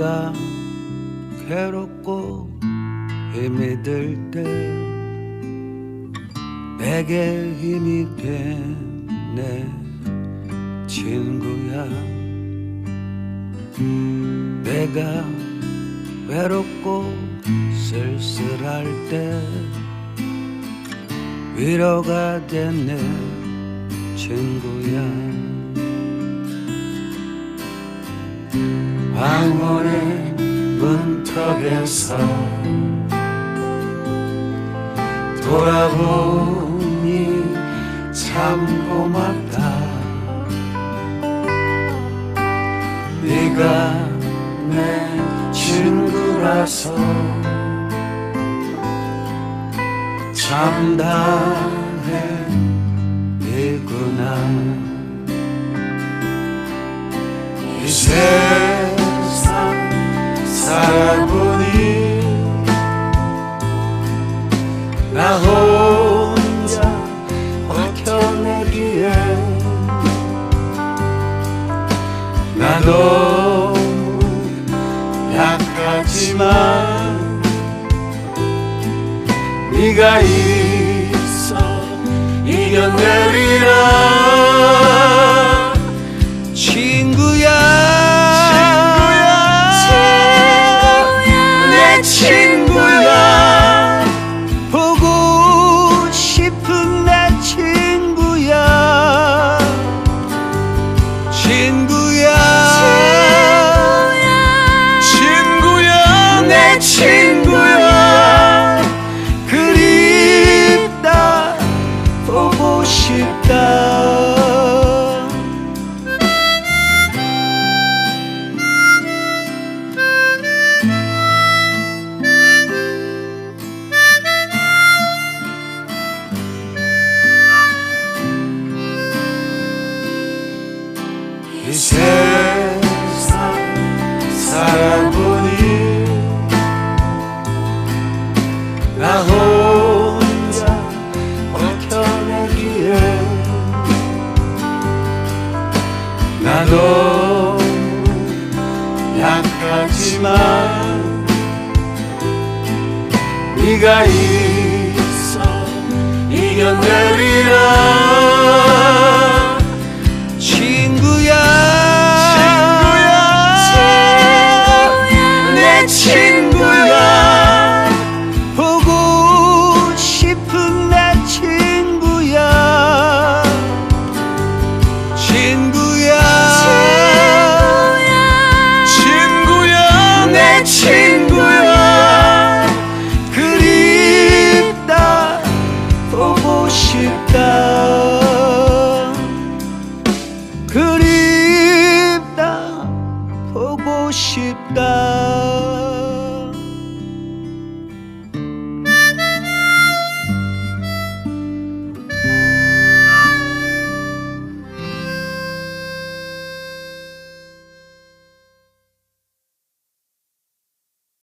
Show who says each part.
Speaker 1: 내가 괴롭고 힘이 들 때 내게 힘이 된내 친구야. 내가 외롭고 쓸쓸할 때 위로가 된 내 친구야 문턱에서 돌아보니 참 고맙다. 네가 내 친구라서 참 다행이구나. 이 세상 살 버텨내기에 나 너무 약하지만 네가 있어 이겨내 나 너무 약하지만 네가 있어 이겨내리라 그립다 보고 싶다.